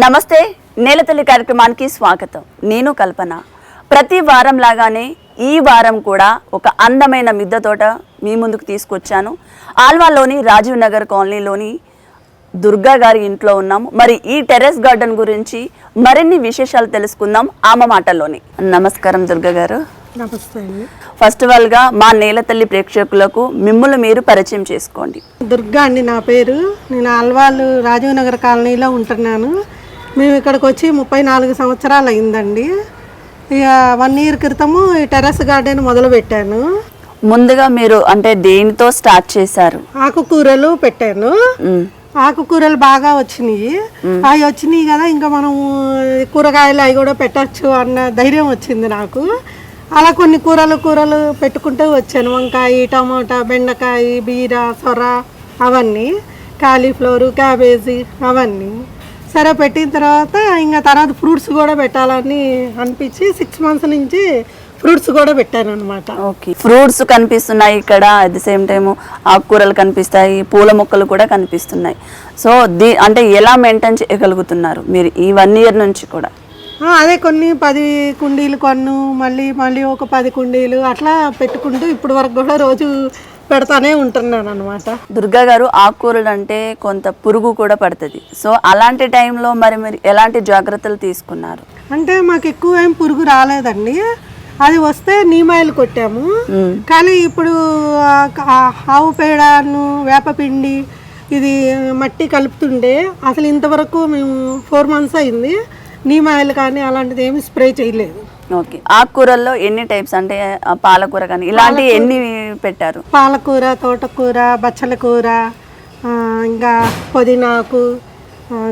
నమస్తే నేలతల్లి కార్యక్రమానికి స్వాగతం. నేను కల్పన. ప్రతి వారం లాగానే ఈ వారం కూడా ఒక అందమైన మిద్దె తోట మీ ముందుకు తీసుకొచ్చాను. ఆల్వాలోని రాజీవ్ నగర్ కాలనీలోని దుర్గా గారి ఇంట్లో ఉన్నాము. మరి ఈ టెర్రస్ గార్డెన్ గురించి మరిన్ని విశేషాలు తెలుసుకుందాం ఆమె మాటల్లోని. నమస్కారం దుర్గా గారు. నమస్తే అండి. ఫస్ట్ ఆఫ్ ఆల్గా మా నేలతల్లి ప్రేక్షకులకు మిమ్మల్ని మీరు పరిచయం చేసుకోండి. దుర్గా అండి నా పేరు. నేను అల్వాలు రాజీవ్ నగర్ కాలనీలో ఉంటున్నాను. మేము ఇక్కడికి వచ్చి ముప్పై నాలుగు సంవత్సరాలు అయిందండి. ఇక వన్ ఇయర్ క్రితము ఈ టెర్రస్ గార్డెన్ మొదలు పెట్టాను. ముందుగా మీరు అంటే దేనితో స్టార్ట్ చేశారు? ఆకుకూరలు పెట్టాను. ఆకుకూరలు బాగా వచ్చినాయి. అవి వచ్చినాయి కదా ఇంకా మనం కూరగాయలు అవి కూడా పెట్టచ్చు అన్న ధైర్యం వచ్చింది నాకు. అలా కొన్ని కూరలు కూరలు పెట్టుకుంటూ వచ్చాను. వంకాయ టమాటా బెండకాయ బీర సొర అవన్నీ కాలీఫ్లవర్ క్యాబేజీ అవన్నీ. సరే పెట్టిన తర్వాత ఇంకా తర్వాత ఫ్రూట్స్ కూడా పెట్టాలని అనిపించి సిక్స్ మంత్స్ నుంచి ఫ్రూట్స్ కూడా పెట్టాను అనమాట ఓకే. ఫ్రూట్స్ కనిపిస్తున్నాయి ఇక్కడ అట్ ది సేమ్ టైం ఆకుకూరలు కనిపిస్తాయి పూల మొక్కలు కూడా కనిపిస్తున్నాయి. సో దీ అంటే ఎలా మెయింటైన్ చేయగలుగుతున్నారు మీరు ఈ వన్ ఇయర్ నుంచి కూడా? అదే కొన్ని పది కుండీలు కొన్ను మళ్ళీ మళ్ళీ ఒక పది కుండీలు అట్లా పెట్టుకుంటూ ఇప్పుడు వరకు కూడా రోజు పెడతానే ఉంటున్నాను అనమాట దుర్గా గారు ఆకుకూరలు అంటే కొంత పురుగు కూడా పడుతుంది. సో అలాంటి టైంలో మరి మీరు ఎలాంటి జాగ్రత్తలు తీసుకున్నారు? అంటే మాకు ఎక్కువ ఏం పురుగు రాలేదండి. అది వస్తే నీమాయిలు కొట్టాము. కానీ ఇప్పుడు ఆ ఆవు పేడను వేపపిండి ఇది మట్టి కలుపుతుండే అసలు ఇంతవరకు మేము ఫోర్ మంత్స్ అయింది నీమాయిలు కానీ అలాంటిది ఏమి స్ప్రే చేయలేదు. ఓకే. ఆకుకూరల్లో ఎన్ని టైప్స్? అంటే పాలకూర కానీ ఇలాంటివి ఎన్ని పెట్టారు? పాలకూర తోటకూర బచ్చల కూర ఇంకా పుదీనాకు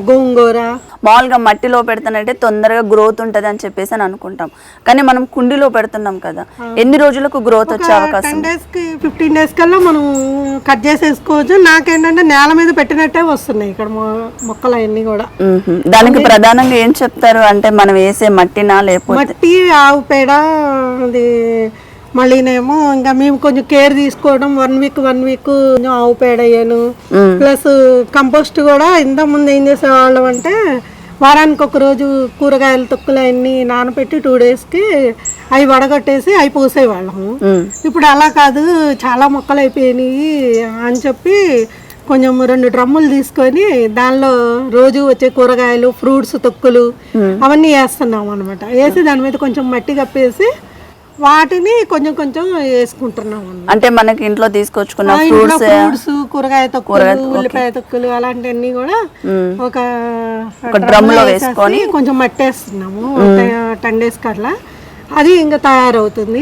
గోంగూర. మామూలుగా మట్టిలో పెడుతున్నట్టే తొందరగా గ్రోత్ ఉంటుంది అని చెప్పేసి అని అనుకుంటాం. కానీ మనం కుండీలో పెడుతున్నాం కదా ఎన్ని రోజులకు గ్రోత్ వచ్చే అవకాశం? టెన్ డేస్కి ఫిఫ్టీన్ డేస్ కల్లా మనం కట్ చేసేసుకోవచ్చు. నాకేంటంటే నేల మీద పెట్టినట్టే వస్తున్నాయి ఇక్కడ మొ- మొక్కలు అవన్నీ కూడా. దానికి ప్రధానంగా ఏం చెప్తారు? అంటే మనం వేసే మట్టినా లేకపోతే మట్టి ఆవు పేడ అది మళ్ళీనేమో ఇంకా మేము కొంచెం కేర్ తీసుకోవడం వన్ వీక్ వన్ వీక్ ఆవు పేడ అయ్యాను. ప్లస్ కంపోస్ట్ కూడా ఇంత ముందు ఏం చేసేవాళ్ళం అంటే వారానికి ఒక రోజు కూరగాయల తొక్కులు అన్నీ నానబెట్టి టూ డేస్కి అవి వడగట్టేసి అవి పోసేవాళ్ళము. ఇప్పుడు అలా కాదు చాలా మొక్కలు అయిపోయినాయి అని చెప్పి కొంచెం రెండు డ్రమ్ములు తీసుకొని దానిలో రోజు వచ్చే కూరగాయలు ఫ్రూట్స్ తొక్కులు అవన్నీ వేస్తున్నాం అనమాట వేసి దాని మీద కొంచెం మట్టి కప్పేసి వాటిని కొంచెం కొంచెం వేసుకుంటున్నాం అంటే మనకి ఇంట్లో తీసుకొచ్చుకున్న ఫ్రూట్స్ ఫ్రూట్స్ కూరగాయ తొక్కులు ఉల్లిపాయ తొక్కులు అలాంటివన్నీ కూడా ఒక డ్రమ్లో వేసుకొని కొంచెం మట్టి వేస్తున్నాము టెన్ డేస్ కట్లా. అది ఇంకా తయారవుతుంది.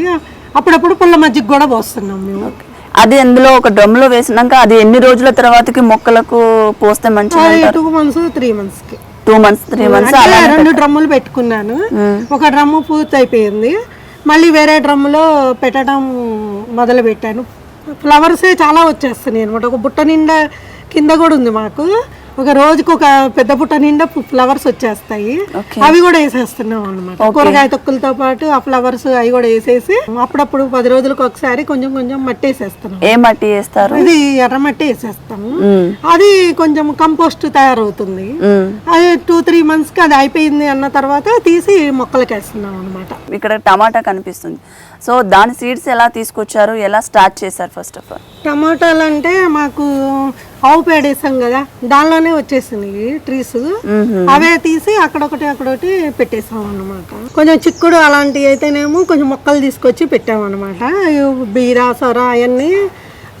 అప్పుడప్పుడు పుల్ల మజ్జిగ కూడా పోస్తున్నాం మేము. అది అందులో ఒక డ్రమ్లో వేసినాక అది ఎన్ని రోజుల తర్వాతకి మొక్కలకు పోస్తే మంచిది టూ మంత్స్ త్రీ మంత్స్కి టూ మంత్స్ త్రీ మంత్స్ రెండు డ్రమ్ములు పెట్టుకున్నాను. ఒక డ్రమ్ము పూర్తి అయిపోయింది మళ్ళీ వేరే డ్రమ్ములో పెట్టడం మొదలు పెట్టాను ఫ్లవర్సే చాలా వచ్చేస్తున్నాయి అనమాట ఒక బుట్ట నిండా కింద కూడా ఉంది మాకు. ఒక రోజుకి ఒక పెద్ద బుట్ట నిండా ఫ్లవర్స్ వచ్చేస్తాయి. అవి కూడా వేసేస్తున్నాం అనమాట కూరగాయ తొక్కులతో పాటు ఆ ఫ్లవర్స్ అవి కూడా వేసేసి అప్పుడప్పుడు పది రోజులకు ఒకసారి కొంచెం కొంచెం మట్టి వేసేస్తున్నాం. ఏ మట్టి వేస్తారు? ఇది ఎర్రమట్టి వేసేస్తాము మ్మ్. అది కొంచెం కంపోస్ట్ తయారవుతుంది. అది టూ త్రీ మంత్స్కి అది అయిపోయింది అన్న తర్వాత తీసి మొక్కలకి వేస్తున్నాం అనమాట ఇక్కడ టమాటా కనిపిస్తుంది. సో దాని సీడ్స్ ఎలా తీసుకొచ్చారు? ఎలా స్టార్ట్ చేశారు ఫస్ట్ ఆఫ్ ఆల్ టమాటాలు అంటే మాకు ఆవు పేడ వేసాం కదా దానిలోనే వచ్చేసినాయి ట్రీస్ అవే తీసి అక్కడొకటి అక్కడొకటి పెట్టేసాం అనమాట కొంచెం చిక్కుడు అలాంటివి అయితేనేమో కొంచెం మొక్కలు తీసుకొచ్చి పెట్టాం అనమాట బీర సొర అవన్నీ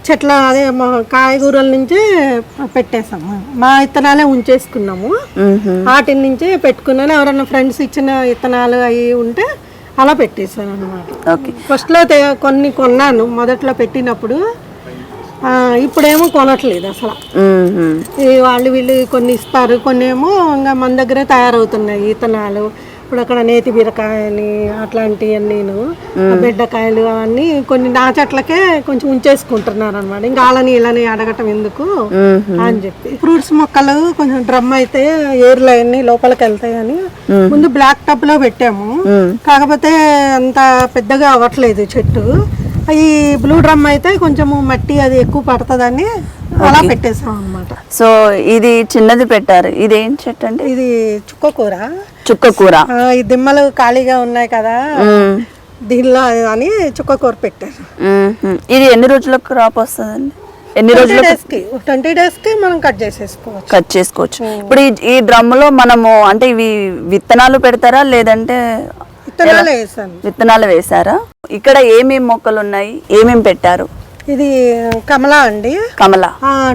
చెట్ల అదే మా కాయగూరల నుంచే పెట్టేసాము మా విత్తనాలే ఉంచేసుకున్నాము. వాటి నుంచే పెట్టుకున్నాను. ఎవరైనా ఫ్రెండ్స్ ఇచ్చిన విత్తనాలు అవి ఉంటే అలా పెట్టేశాను అనమాట ఓకే. ఫస్ట్లో కొన్ని కొన్నాను. మొదట్లో పెట్టినప్పుడు ఇప్పుడేమో కొనట్లేదు అసలు. ఈ వాళ్ళు వీళ్ళు కొన్ని ఇస్తారు కొన్ని ఏమో ఇంకా మన దగ్గరే తయారవుతున్నాయి విత్తనాలు ఇప్పుడు అక్కడ నేతి బీరకాయని అట్లాంటివన్నీను బెడ్డకాయలు అవన్నీ కొన్ని నా చెట్లకే కొంచెం ఉంచేసుకుంటున్నారు అనమాట ఇంకా వాళ్ళని వీళ్ళని అడగటం ఎందుకు? అని చెప్పి. ఫ్రూట్స్ మొక్కలు కొంచెం డ్రమ్ అయితే ఏర్లు అవన్నీ లోపలికి వెళ్తాయని ముందు బ్లాక్ టబ్లో పెట్టాము కాకపోతే అంత పెద్దగా అవ్వట్లేదు చెట్టు. ఈ బ్లూ డ్రమ్ అయితే కొంచెము మట్టి అది ఎక్కువ పడుతుందని అలా పెట్టేసాం అన్నమాట. సో ఇది చిన్నది పెట్టారు. ఇది ఏం చెట్టు అండి? ఇది చుక్క కూర. చుక్క కూర. ఈ దిమ్మలు ఖాళీగా ఉన్నాయి కదా. దీనిలో అని చుక్క కూర పెట్టారు. ఇది ఎన్ని రోజులకు క్రాప్ వస్తుందండి? ఎన్ని రోజులు ట్వంటీ డేస్కి మనం కట్ చేసేసుకోవచ్చు. కట్ చేసుకోవచ్చు. ఇప్పుడు ఈ ఈ డ్రమ్ములో మనము అంటే ఇవి విత్తనాలు పెడతారా? లేదంటే విత్తనాలు వేసాను విత్తనాలు వేశారా? ఇక్కడ ఏమేమి మొక్కలు ఉన్నాయి? ఏమేమి పెట్టారు? ఇది కమలా అండి. కమల.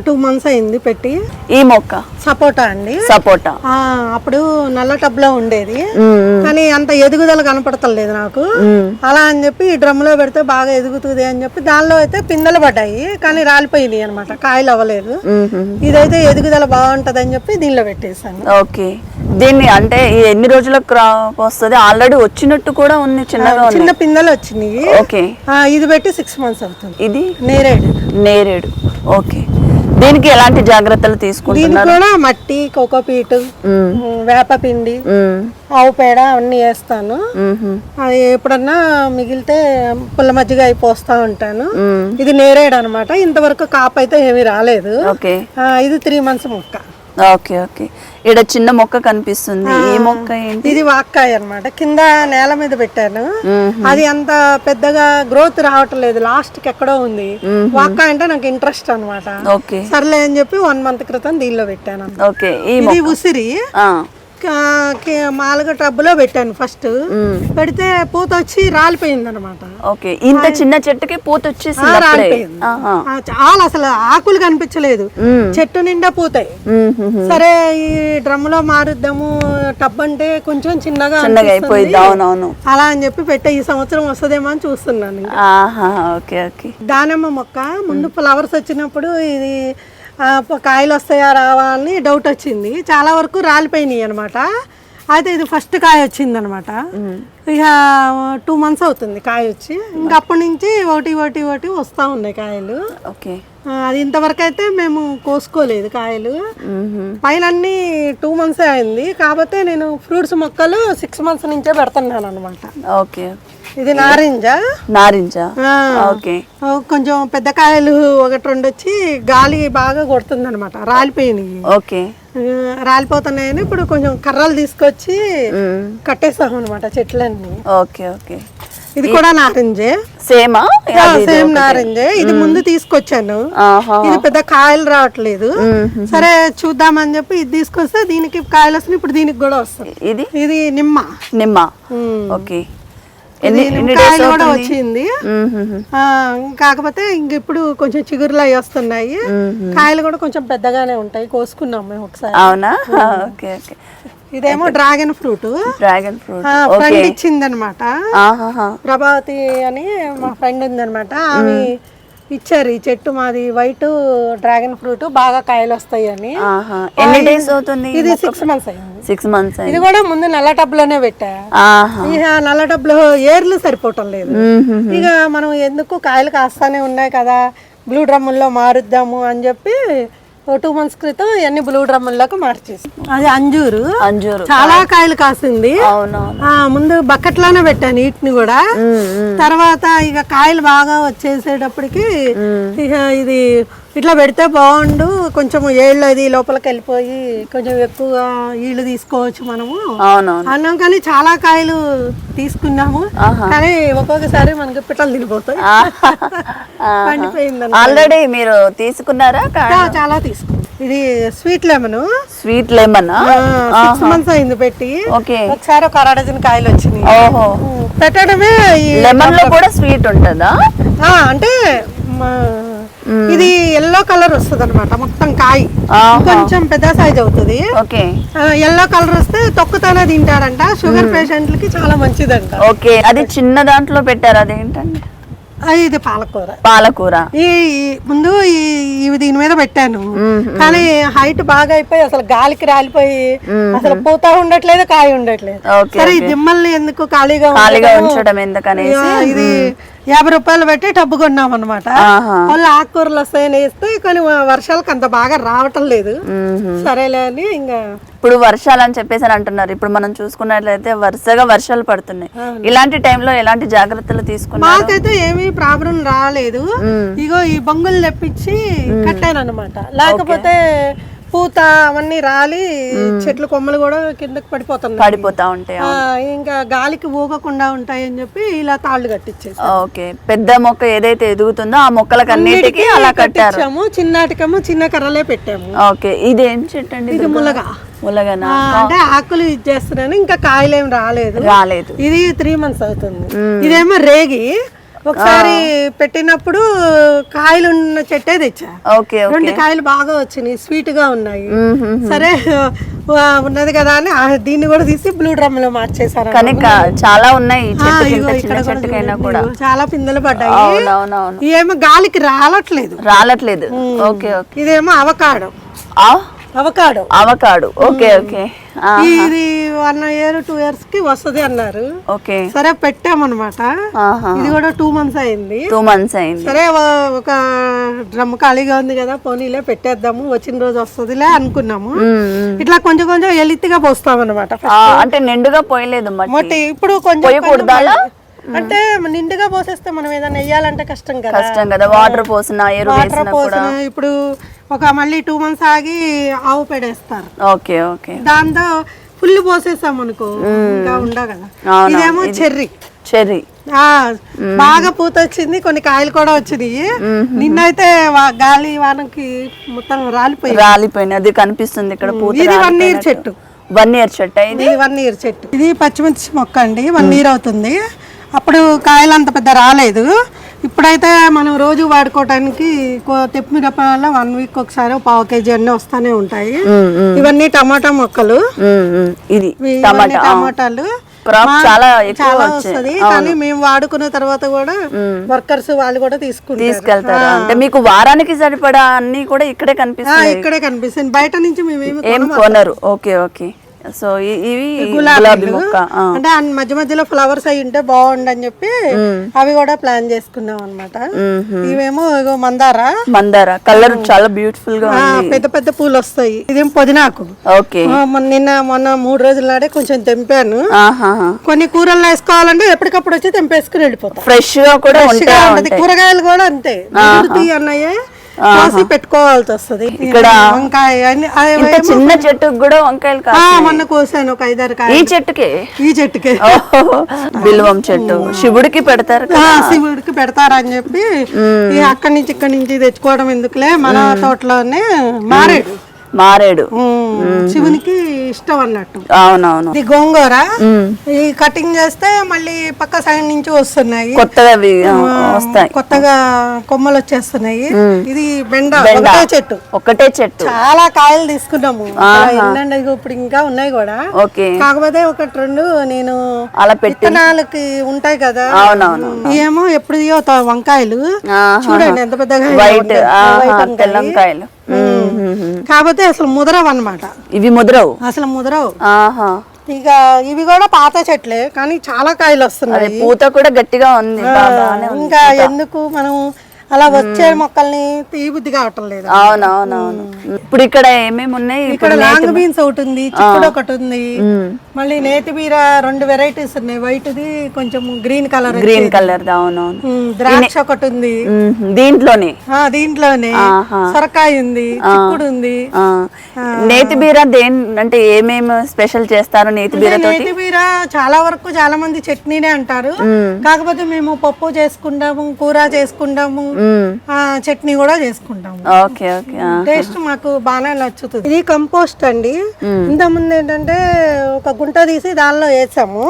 టూ మంత్స్ అయింది పెట్టి. ఈ మొక్క? సపోటా అండి. సపోటా. అప్పుడు నల్ల టబ్లో ఉండేది. కానీ అంత ఎదుగుదల కనపడతలేదు నాకు. అలా అని చెప్పి ఈ డ్రమ్లో పెడితే బాగా ఎదుగుతుంది అని చెప్పి దానిలో అయితే పిందెలు పడ్డాయి. కానీ రాలిపోయినాయి అనమాట కాయలు అవ్వలేదు. ఇదైతే ఎదుగుదల బాగుంటది అని చెప్పి దీనిలో పెట్టేశాను. ఓకే. దీన్ని అంటే ఎన్ని రోజులకు క్రాప్ వస్తుంది? ఆల్రెడీ వచ్చినట్టు కూడా ఉంది చిన్నగా చిన్న పిందెలు వచ్చినాయి. ఓకే. ఇది పెట్టి సిక్స్ మంత్స్ అవుతుంది. ఇది? నేరేడు. నేరేడు. ఓకే. దీనికి ఎలాంటి జాగ్రత్తలు తీసుకుంటున్నారు? కూడా మట్టి కోకోపీట్ వేపపిండి మ్మ్. ఆవు పేడ అన్నీ వేస్తాను. ఎప్పుడన్నా మిగిలితే పుల్ల మజ్జిగ అయి పోస్తా ఉంటాను. ఇది నేరేడు అనమాట ఇంతవరకు కాపు అయితే ఏమీ రాలేదు. ఇది త్రీ మంత్స్ మొక్క. Okay okay. ఇక్కడ చిన్న మొక్క కనిపిస్తుంది. ఈ మొక్క ఏంటి? ఇది వాక్కాయ అన్నమాట. కింద నేల మీద పెట్టాను. అది అంత పెద్దగా గ్రోత్ రావట్లేదు. లాస్ట్కి ఎక్కడో ఉంది. వాక్కాయ అంటే నాకు ఇంట్రెస్ట్ అన్నమాట. ఓకే. సర్లే అని చెప్పి వన్ మంత్ క్రితం దీనిలో పెట్టాను ఓకే. ఇది ఉసిరి. మాలుగ టబ్బులో పెట్టాను ఫస్ట్. పెడితే పూత వచ్చి రాలిపోయింది అనమాట ఓకే ఇంత చిన్న చెట్టుకి పూత అప్పుడే రాలిపోయింది. చాలా అసలు ఆకులు కనిపించలేదు. చెట్టు నిండా పూతాయి. సరే ఈ డ్రమ్లో మారుద్దాము టబ్ అంటే కొంచెం చిన్నగా. అయిపోయింది అవునవును అలా అని చెప్పి పెట్టే ఈ సంవత్సరం వస్తుందేమో అని చూస్తున్నాను ఓకే ఓకే దానిమ్మ మొక్క ముందు ఫ్లవర్స్ వచ్చినప్పుడు ఇది కాయలు వస్తాయా రావా అని డౌట్ వచ్చింది. చాలా వరకు రాలిపోయినాయి అనమాట అయితే ఇది ఫస్ట్ కాయ వచ్చింది అనమాట ఇక టూ మంత్స్ అవుతుంది కాయ వచ్చి. ఇంకా అప్పటి నుంచి ఒకటి ఒకటి ఒకటి వస్తూ ఉన్నాయి కాయలు. ఓకే. అది ఇంతవరకు అయితే మేము కోసుకోలేదు కాయలు. పైన అన్ని టూ మంత్స్ అయింది. కాకపోతే నేను ఫ్రూట్స్ మొక్కలు సిక్స్ మంత్స్ నుంచే పెడుతున్నాను అనమాట ఓకే. ఇది నారింజ? నారింజ. ఓకే. కొంచెం పెద్ద కాయలు ఒకటి రెండు వచ్చి గాలి బాగా కొడుతుంది అనమాట రాలిపోయినాయి. ఓకే. రాలిపోతున్నాయని ఇప్పుడు కొంచెం కర్రలు తీసుకొచ్చి. కట్టేస్తాం అనమాట చెట్లన్నీ. Okay okay. ఇది కూడా నారింజే. సేమా? సేమ్ నారింజే. ఇది ముందు తీసుకొచ్చాను. ఇది పెద్ద కాయలు రావట్లేదు. సరే చూద్దామని చెప్పి ఇది తీసుకొస్తే దీనికి కాయలు వస్తున్నాయి ఇప్పుడు దీనికి కూడా వస్తాయి. ఇది? ఇది నిమ్మ. నిమ్మ. మ్మ్. ఓకే. డేస్ కూడా వచ్చింది. కాకపోతే ఇంక ఇప్పుడు కొంచెం చిగురులు అవి వస్తున్నాయి. కాయలు కూడా కొంచెం పెద్దగానే ఉంటాయి. కోసుకున్నాం మేము ఒకసారి. అవునా? Okay okay. ఇదేమో dragon fruit. Dragon fruit. Friend ఇచ్చింది అనమాట ప్రభావతి అని మా ఫ్రెండ్ ఉందన్నమాట ఆమె ఇచ్చారు ఈ చెట్టు మాది వైట్ డ్రాగన్ ఫ్రూట్ బాగా కాయలు వస్తాయి అని. ఎన్ని డేస్ అవుతుంది ఇది సిక్స్ మంత్స్ అయింది. సిక్స్ మంత్స్ ఇది కూడా ముందు నల్ల టబ్లోనే పెట్టా. ఇక నల్ల టబ్లో ఏర్లు సరిపోవటం లేదు. ఇక మనం ఎందుకు కాయలు కాస్తానే ఉన్నాయి కదా బ్లూ డ్రమ్ముల్లో మారుద్దాము అని చెప్పి ఓ టూ మంత్స్ క్రితం ఇవన్నీ బ్లూ డ్రమ్ముల్లోకి మార్చేసి. అది అంజూరు. అంజూరు. చాలా కాయలు కాసింది. ముందు బకెట్లోనే పెట్టాను వీటిని కూడా తర్వాత ఇక కాయలు బాగా వచ్చేసేటప్పటికి ఇక ఇది ఇట్లా పెడితే బాగుండు. కొంచెం ఏళ్ళు అది లోపలికి వెళ్ళిపోయి కొంచెం ఎక్కువ ఈళ్ళు తీసుకోవచ్చు మనము. అన్నాం కానీ చాలా కాయలు తీసుకున్నాము. కానీ ఒక్కొక్కసారి మనకి పిట్టలు తినిపోతాయి. పండిపోయింది ఆల్రెడీ మీరు తీసుకున్నారా చాలా తీసుకున్నాం. ఇది sweet lemon. Sweet lemon? Six months అయింది పెట్టి. ఒకసారి ఒక అర డజన్ కాయలు వచ్చినాయి. పెట్టడమే లెమన్లో కూడా స్వీట్ ఉంటుందా? అంటే మా- ఇది ఎల్లో కలర్ వస్తుంది అనమాట మొత్తం కాయ. కొంచెం పెద్ద సైజ్ అవుతుంది. ఓకే. ఎల్లో కలర్ వస్తే తొక్కుతోనే తింటాడంట షుగర్ పేషెంట్లకి చాలా మంచిదంట. ఓకే. అది చిన్న దాంట్లో పెట్టారు అదేంటండి? ఆ, ఇది పాలకూర. పాలకూర. ఈ ముందు ఈ ఇవి దీని మీద పెట్టాను. కానీ హైట్ బాగా అయిపోయి అసలు గాలికి రాలిపోయి అసలు పూత ఉండట్లేదు కాయ ఉండట్లేదు. సరే ఈ దిమ్మల్ని ఎందుకు ఖాళీగా ఖాళీగా? ఉంచడం ఎందుకనేసి? ఇది యాభై రూపాయలు పెట్టి టబ్బు కొన్నాం అనమాట. వాళ్ళు ఆకుకూరలు వస్తాయని వేస్తే కానీ వర్షాలకు అంత బాగా రావటం లేదు. సరేలే అని ఇంకా ఇప్పుడు వర్షాలు అని చెప్పేసి అని అంటున్నారు. ఇప్పుడు మనం చూసుకున్నట్లయితే వరుసగా వర్షాలు పడుతున్నాయి. ఇలాంటి టైంలో ఎలాంటి జాగ్రత్తలు తీసుకున్నారు? మాకైతే ఏమీ ప్రాబ్లం రాలేదు. ఇగో ఈ బొంగులు తెప్పించి కట్టాను అనమాట లేకపోతే పూత అవన్నీ రాలి చెట్లు కొమ్మలు కూడా కిందకి పడిపోతున్నాయి. పడిపోతా ఉంటాయి ఆ, ఇంకా గాలికి ఊగకుండా ఉంటాయని చెప్పి ఇలా తాళ్ళు కట్టించేసి ఓకే. పెద్ద మొక్క ఏదైతే ఎదుగుతుందో ఆ మొక్కలకు అన్నిటికీ అలా కట్టించాము చిన్నాటికేమో చిన్న కర్రలే పెట్టాము. ఓకే. ఇది ఏం చెట్టు అండి ఇది ములగా. ములగనా? అంటే ఆకులు ఇచ్చేస్తున్నాను ఇంకా కాయలు రాలేదు. రాలేదు. ఇది త్రీ మంత్స్ అవుతుంది. ఇదేమో రేగి. ఒకసారి పెట్టినప్పుడు కాయలు ఉన్న చెట్టే తెచ్చా. ఓకే రెండు కాయలు బాగా వచ్చినాయి స్వీట్గా ఉన్నాయి. సరే ఉన్నది కదా అని దీన్ని కూడా తీసి బ్లూ డ్రమ్లో మార్చేసారు కానీ కా- చాలా ఉన్నాయి చాలా పిందెలు పడ్డాయి. ఇవేమో గాలికి రాలట్లేదు. రాలట్లేదు. Okay okay. ఇదేమో avocado. Avocado. Avocado. Okay okay. ఇది వన్ ఇయర్ టూ ఇయర్స్కి వస్తది అన్నారు. ఓకే. సరే పెట్టామన్నమాట. ఇది కూడా టూ మంత్స్ అయింది. టూ మంత్స్ అయింది. సరే ఒక డ్రమ్ ఖాళీగా ఉంది కదా పోనీలే పెట్టేద్దాము వచ్చిన రోజు వస్తుందిలే అనుకున్నాము. ఇట్లా కొంచెం కొంచెం ఎలిత్తిగా పోస్తాం అనమాట ఆ, అంటే నిండుగా పోయలేదు మట్టి. ఇప్పుడు కొంచెం అంటే నిండుగా పోసేస్తే మనం ఏదైనా వేయాలంటే కష్టం కదా. కష్టం కదా వాటర్ పోసిన వాటర్ పోసిన ఇప్పుడు ఒక మళ్ళీ టూ మంత్స్ ఆగి ఆవు పెడేస్తారు. Okay okay. దాంతో ఫుల్ పోసేసాం అనుకో ఇంకా ఉండవు కదా. ఇదేమో చెర్రీ. చెర్రీ. బాగా పూత వచ్చింది కొన్ని కాయలు కూడా వచ్చినాయి. నిన్నైతే గాలి వానకి మొత్తం రాలిపోయింది. రాలిపోయింది అది కనిపిస్తుంది ఇక్కడ పూత ఇది వన్ ఇయర్ చెట్టు. వన్ ఇయర్ చెట్టు ఇది? వన్ ఇయర్ చెట్టు. ఇది పచ్చిమిర్చి మొక్క అండి వన్ ఇయర్ అవుతుంది. అప్పుడు కాయలు అంత పెద్ద రాలేదు. ఇప్పుడైతే మనం రోజు వాడుకోవటానికి తెప్పిమిరపల వన్ వీక్ ఒకసారి ఒక పావు కేజీ అన్నీ వస్తానే ఉంటాయి. మ్మ్, మ్మ్, ఇవన్నీ టమాటా మొక్కలు. మ్మ్, మ్మ్. ఇది. టమాటాలు. చాలా చాలా వస్తది. కానీ మేము వాడుకున్న తర్వాత కూడా వర్కర్స్ వాళ్ళు కూడా తీసుకుంటారు. తీసుకెళ్తారు? అంటే మీకు వారానికి సరిపడా అన్ని కూడా ఇక్కడే కనిపిస్తాయి ఇక్కడే కనిపిస్తుంది. బయట నుంచి మేమేమి ఏం కొనరు. Okay okay. సో ఇవి గులాబీ మొక్క. అంటే మధ్య మధ్యలో ఫ్లవర్స్ అయి ఉంటే బాగుండు అని చెప్పి అవి కూడా ప్లాన్ చేసుకున్నాం అనమాట. ఇవేమో ఇగో మందార? మందార. కలర్ చాలా బ్యూటిఫుల్గా పెద్ద పెద్ద పూలు వస్తాయి ఇదేం పుదీనాకు? ఓకే. నిన్న మొన్న మూడు రోజుల నాడే కొంచెం తెంపాను. కొన్ని కూరల్లో వేసుకోవాలంటే ఎప్పటికప్పుడు వచ్చి తెంపేసుకుని వెళ్ళిపోతాం. ఫ్రెష్గా కూడా కూరగాయలు కూడా అంతే. అన్నయ్య కోసి పెట్టుకోవాల్సి వస్తుంది. ఇక్కడ వంకాయ చిన్న చెట్టుకు కూడా వంకాయలు మొన్న కోసాను ఒక ఐదారు ఈ చెట్టుకే? ఈ చెట్టుకి. బిల్వం చెట్టు. శివుడికి పెడతారు శివుడికి పెడతారని చెప్పి ఈ అక్కడి నుంచి ఇక్కడి నుంచి తెచ్చుకోవడం ఎందుకులే? మన తోటలోనే మారేడు. మారేడు. శివునికి ఇష్టం అన్నట్టు. అవునవును. ఇది గోంగూర. ఈ కటింగ్ చేస్తే మళ్ళీ పక్క సైడ్ నుంచి వస్తున్నాయి. కొత్తగా వస్తాయి. కొత్తగా కొమ్మలు వచ్చేస్తున్నాయి. ఇది బెండ. ఒకటే చెట్టు. ఒకటే చెట్టు. చాలా కాయలు తీసుకున్నాము. ఎన్నండి ఇప్పుడు ఇంకా ఉన్నాయి కూడా. ఓకే. కాకపోతే ఒకటి రెండు నేను అలా పెట్టి. విత్తనాలకి ఉంటాయి కదా. అవునవును. ఏమో ఎప్పుడు వంకాయలు. చూడండి ఎంత పెద్దగా వైట్ ఉన్నాయి. కాకపోతే అసలు ముదరవు అన్నమాట. ఇవి ముద్రవు? అసలు ముదరవు. ఆహా. ఇక ఇవి కూడా పాత చెట్లే కానీ చాలా కాయలు వస్తున్నాయి. పూత కూడా గట్టిగా ఉంది. ఇంకా ఎందుకు మనం అలా వచ్చే మొక్కల్ని తీబుద్ధి కావటం లేదు అవునవునవును. ఇప్పుడు ఇక్కడ ఏమేమి ఉన్నాయి? ఇక్కడ లాంగ్ బీన్స్ ఒకటి ఉంది చిక్కుడు ఒకటి ఉంది. మళ్ళీ నేతి బీర రెండు వెరైటీస్ ఉన్నాయి. వైట్ ది కొంచెం గ్రీన్ కలర్ గ్రీన్ కలర్ అవునవును. ద్రాక్ష ఒకటి ఉంది. దీంట్లోనే? దీంట్లోనే. సొరకాయ ఉంది చిక్కుడు ఉంది. నేతి బీర దేని అంటే ఏమేమి స్పెషల్ చేస్తారు నేతి బీర నేతి బీర చాలా వరకు చాలా మంది చట్నీనే అంటారు. కాకపోతే మేము పప్పు చేసుకుంటాము కూర చేసుకుంటాము చట్నీ కూడా చేసుకుంటాము. Okay okay. టేస్ట్ మాకు బాగానే నచ్చుతుంది. ఇది కంపోస్ట్ అండి. ఇంత ముందు ఏంటంటే ఒక గుంట తీసి దానిలో వేసాము.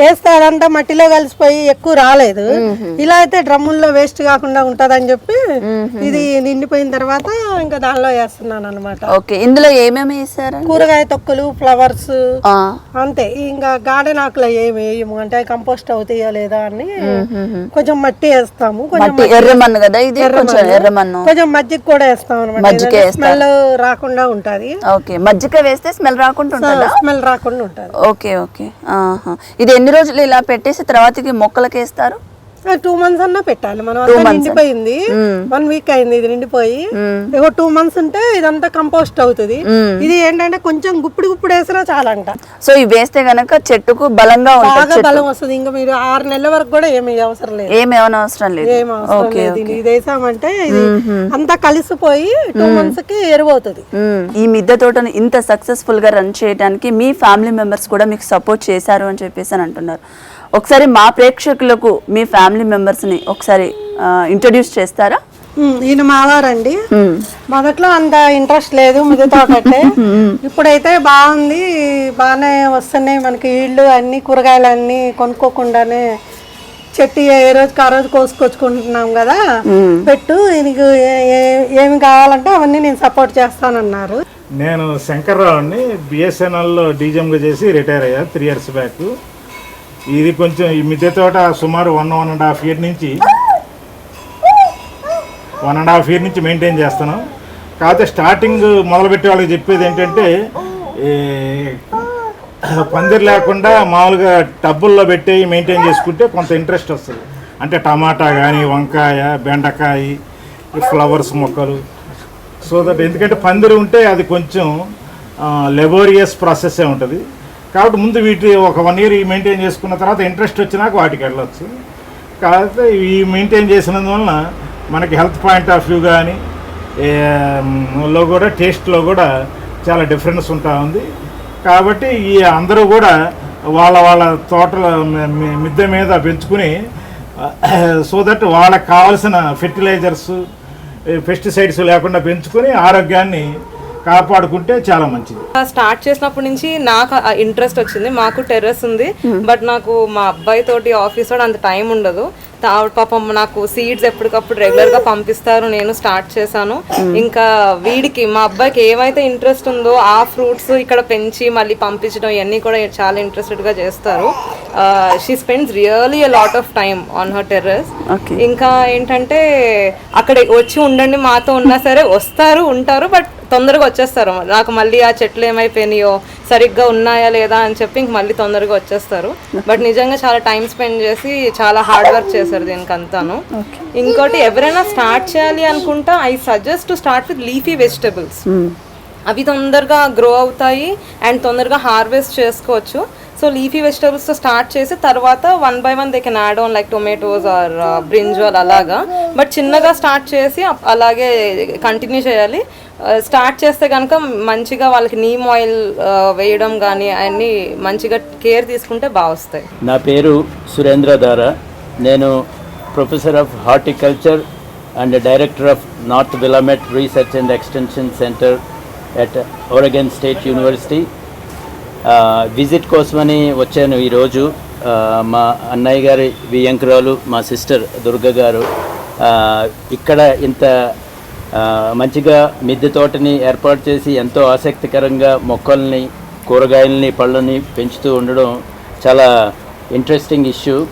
వేస్తే అదంతా మట్టిలో కలిసిపోయి ఎక్కువ రాలేదు. ఇలా అయితే డ్రమ్ముల్లో వేస్ట్ కాకుండా ఉంటదని చెప్పి ఇది నిండిపోయిన తర్వాత ఇంకా దానిలో వేస్తున్నాను అనమాట ఓకే ఇందులో ఏమేమి వేసారు? కూరగాయ తొక్కులు ఫ్లవర్స్. అంతే. ఇంకా గార్డెన్ ఆకులు ఏమి వేయము. అంటే కంపోస్ట్ అవుతాయా లేదా అని కొంచెం మట్టి వేస్తాము. కొంచెం ఎర్రమన్ను కదా ఇది కొంచెం ఎర్రమన్ను కొంచెం మజ్జిగ కూడా వేస్తాం అనమాట మజ్జిగ స్మెల్ రాకుండా ఉంటది. ఓకే మజ్జిగ వేస్తే స్మెల్ రాకుండా ఉంటుందా? స్మెల్ రాకుండా ఉంటది. Okay okay. ఆహా. ఇది ఎన్ని రోజులు ఇలా పెట్టేసి తర్వాతకి మొక్కలకి వేస్తారు టూ మంత్స్ అన్నా పెట్టాలి. మనం అంతా నిండిపోయింది. వన్ వీక్ అయింది ఇది నిండిపోయి. ఇగో టూ మంత్స్ ఉంటే ఇదంతా కంపోస్ట్ అవుతుంది. ఇది ఏంటంటే కొంచెం గుప్పుడు గుప్పుడు వేసినా చాలంట. సో ఇవి వేస్తే గనక చెట్టుకు బలంగా బాగా బలం వస్తుంది. ఇంకా మీరు ఆరు నెలల వరకు కూడా ఏమి అవసరం లేదు. ఏమేమైనా అవసరం లేదు. ఏం అవసరం లేదు. ఇది వేసామంటే ఇది అంతా కలిసిపోయి టూ మంత్స్కి ఎరువు అవుతుంది మ్మ్. ఈ మిద్దె తోటను ఇంత సక్సెస్ఫుల్గా రన్ చేయడానికి మీ ఫ్యామిలీ మెంబర్స్ కూడా మీకు సపోర్ట్ చేశారు అని చెప్పేసి అని అంటున్నారు. ఒకసారి మా ప్రేక్షకులకు మీ ఫ్యామిలీ మెంబర్స్ని ఒకసారి ఇంట్రడ్యూస్ చేస్తారా? ఈయన మావారండి. మొదట్లో అంత ఇంట్రెస్ట్ లేదు మిగతా తోటంటే ఇప్పుడైతే బాగుంది బాగానే వస్తున్నాయి మనకి ఇళ్ళు అన్ని కూరగాయలు అన్ని కొనుక్కోకుండానే చెట్టు ఏ రోజుకి ఆ రోజు కోసుకొచ్చుకుంటున్నాం కదా. పెట్టు ఈయనకి ఏమి కావాలంటే అవన్నీ నేను సపోర్ట్ చేస్తానన్నారు. నేను శంకర్రావుని బిఎస్ఎన్ఎల్లో డీజెంగా చేసి రిటైర్ అయ్యా త్రీ ఇయర్స్ బ్యాక్. ఇది కొంచెం ఈ మిద్దె తోట సుమారు one one and half year నుంచి వన్ అండ్ హాఫ్ ఇయర్ నుంచి మెయింటైన్ చేస్తాను. కాకపోతే స్టార్టింగ్ మొదలుపెట్టే వాళ్ళకి చెప్పేది ఏంటంటే పందిరి లేకుండా మామూలుగా టబ్బుల్లో పెట్టి మెయింటైన్ చేసుకుంటే కొంత ఇంట్రెస్ట్ వస్తుంది. అంటే టమాటా కానీ వంకాయ బెండకాయ ఫ్లవర్స్ మొక్కలు. సో దట్ ఎందుకంటే పందిరి ఉంటే అది కొంచెం లెబోరియస్ ప్రాసెస్సే ఉంటుంది. కాబట్టి ముందు వీటి ఒక వన్ ఇయర్ మెయింటైన్ చేసుకున్న తర్వాత ఇంట్రెస్ట్ వచ్చినాక వాటికి వెళ్ళొచ్చు. కాకపోతే ఈ మెయింటైన్ చేసినందువలన మనకి హెల్త్ పాయింట్ ఆఫ్ వ్యూ కానీ లో కూడా టేస్ట్లో కూడా చాలా డిఫరెన్స్ ఉంటా ఉంది. కాబట్టి ఈ అందరూ కూడా వాళ్ళ వాళ్ళ తోటల మిద్దె మీద పెంచుకుని సో దట్ వాళ్ళకి కావాల్సిన ఫెర్టిలైజర్స్ పెస్టిసైడ్స్ లేకుండా పెంచుకొని ఆరోగ్యాన్ని కాపాడుకుంటే చాలా మంచిది. స్టార్ట్ చేసినప్పటి నుంచి నాకు ఇంట్రెస్ట్ వచ్చింది. మాకు టెర్రస్ ఉంది. బట్ నాకు మా అబ్బాయి తోటి ఆఫీస్ అంత టైం ఉండదు. పాపం నాకు సీడ్స్ ఎప్పటికప్పుడు రెగ్యులర్గా పంపిస్తారు. నేను స్టార్ట్ చేశాను. ఇంకా వీడికి మా అబ్బాయికి ఏమైతే ఇంట్రెస్ట్ ఉందో ఆ ఫ్రూట్స్ ఇక్కడ పెంచి మళ్ళీ పంపించడం ఇవన్నీ కూడా చాలా ఇంట్రెస్టెడ్గా చేస్తారు. She spends really a lot of time on her terrace ఇంకా ఏంటంటే అక్కడ వచ్చి ఉండండి మాతో ఉన్నా సరే వస్తారు ఉంటారు బట్ తొందరగా వచ్చేస్తారు. నాకు మళ్ళీ ఆ చెట్లు ఏమైపోయినాయో సరిగ్గా ఉన్నాయా లేదా అని చెప్పి ఇంక మళ్ళీ తొందరగా వచ్చేస్తారు. బట్ నిజంగా చాలా టైం స్పెండ్ చేసి చాలా హార్డ్ వర్క్ చేశారు దీనికి అంతాను ఇంకోటి ఎవరైనా స్టార్ట్ చేయాలి అనుకుంటా I suggest to start with leafy vegetables. అవి తొందరగా గ్రో అవుతాయి అండ్ తొందరగా హార్వెస్ట్ చేసుకోవచ్చు. సో లీఫీ వెజిటబుల్స్తో స్టార్ట్ చేసి తర్వాత one by one they can add on like tomatoes or brinjal అలాగా. బట్ చిన్నగా స్టార్ట్ చేసి అలాగే కంటిన్యూ చేయాలి. స్టార్ట్ చేస్తే కనుక మంచిగా వాళ్ళకి నీమ్ ఆయిల్ వేయడం కానీ అన్నీ మంచిగా కేర్ తీసుకుంటే బాగా వస్తాయి. నా పేరు సురేంద్ర దార. నేను professor of horticulture and director of north Willamette research and extension centre at Oregon state university. Visit కోసమని వచ్చాను ఈరోజు. మా అన్నయ్య గారి వియంకురాలు మా సిస్టర్ దుర్గ గారు. ఇక్కడ ఇంత మంచిగా మిద్దె తోటని ఏర్పాటు చేసి ఎంతో ఆసక్తికరంగా మొక్కల్ని కూరగాయలని పళ్ళని పెంచుతూ ఉండడం చాలా ఇంట్రెస్టింగ్ ఇష్యూ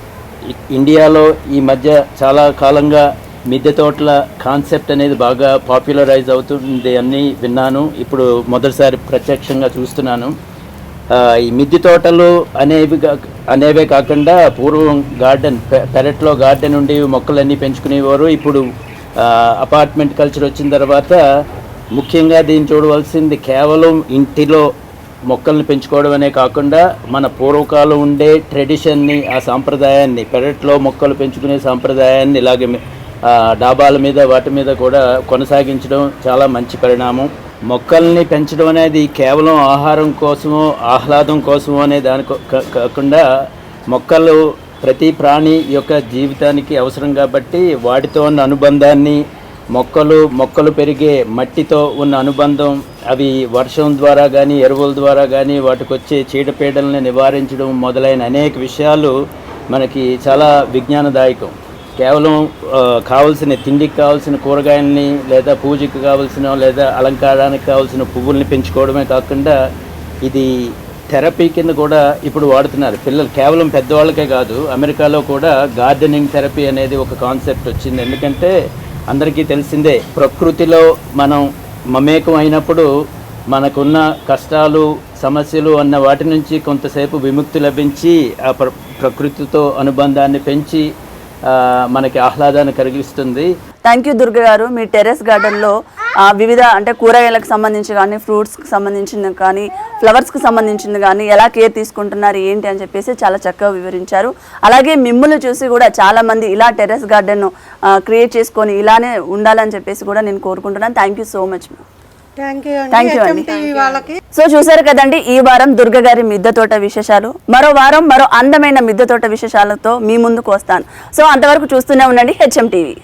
ఇండియాలో ఈ మధ్య చాలా కాలంగా మిద్దె తోటల కాన్సెప్ట్ అనేది బాగా పాపులరైజ్ అవుతుంది అని విన్నాను. ఇప్పుడు మొదటిసారి ప్రత్యక్షంగా చూస్తున్నాను. ఈ మిద్దె తోటలు అనేవి కా- అనేవే కాకుండా పూర్వం గార్డెన్ పెరట్లో గార్డెన్ ఉండి మొక్కలన్నీ పెంచుకునేవారు. ఇప్పుడు అపార్ట్మెంట్ కల్చర్ వచ్చిన తర్వాత ముఖ్యంగా దీన్ని చూడవలసింది కేవలం ఇంటిలో మొక్కల్ని పెంచుకోవడం అనే కాకుండా మన పూర్వకాలం ఉండే ట్రెడిషన్ని ఆ సాంప్రదాయాన్ని పెరట్లో మొక్కలు పెంచుకునే సాంప్రదాయాన్ని ఇలాగే డాబాల మీద వాటి మీద కూడా కొనసాగించడం చాలా మంచి పరిణామం. మొక్కల్ని పెంచడం అనేది కేవలం ఆహారం కోసమో ఆహ్లాదం కోసమో అనే దాని కా- కాకుండా మొక్కలు ప్రతి ప్రాణి యొక్క జీవితానికి అవసరం కాబట్టి వాటితో ఉన్న అనుబంధాన్ని మొక్కలు మొక్కలు పెరిగే మట్టితో ఉన్న అనుబంధం అవి వర్షం ద్వారా కానీ ఎరువుల ద్వారా కానీ వాటికి వచ్చే చీడపీడలను నివారించడం మొదలైన అనేక విషయాలు మనకి చాలా విజ్ఞానదాయకం. కేవలం కావలసిన తిండికి కావాల్సిన కూరగాయల్ని లేదా పూజకి కావాల్సిన లేదా అలంకారానికి కావాల్సిన పువ్వుల్ని పెంచుకోవడమే కాకుండా ఇది థెరపీ కింద కూడా ఇప్పుడు వాడుతున్నారు. పిల్లలు కేవలం పెద్దవాళ్ళకే కాదు అమెరికాలో కూడా గార్డెనింగ్ థెరపీ అనేది ఒక కాన్సెప్ట్ వచ్చింది. ఎందుకంటే అందరికీ తెలిసిందే ప్రకృతిలో మనం మమేకం అయినప్పుడు మనకున్న కష్టాలు సమస్యలు అన్న వాటి నుంచి కొంతసేపు విముక్తి లభించి ఆ ప్ర ప్రకృతితో అనుబంధాన్ని పెంచి మనకి ఆహ్లాదాన్ని కలిగిస్తుంది. థ్యాంక్ యూ దుర్గ గారు మీ టెర్రస్ గార్డెన్లో వివిధ అంటే కూరగాయలకు సంబంధించి కానీ ఫ్రూట్స్కి సంబంధించిన కానీ ఫ్లవర్స్కి సంబంధించింది కానీ ఎలా కేర్ తీసుకుంటున్నారు ఏంటి అని చెప్పేసి చాలా చక్కగా వివరించారు. అలాగే మిమ్మల్ని చూసి కూడా చాలామంది ఇలా టెర్రస్ గార్డెన్ క్రియేట్ చేసుకొని ఇలానే ఉండాలని చెప్పేసి కూడా నేను కోరుకుంటున్నాను. Thank you so much thank you అండి. సో చూసారు కదండి ఈ వారం దుర్గ గారి మిద్దె తోట విశేషాలు. మరో వారం మరో అందమైన మిద్దె తోట విశేషాలతో మీ ముందుకు వస్తాను. సో అంతవరకు చూస్తూనే ఉండండి హెచ్ఎం టీవీ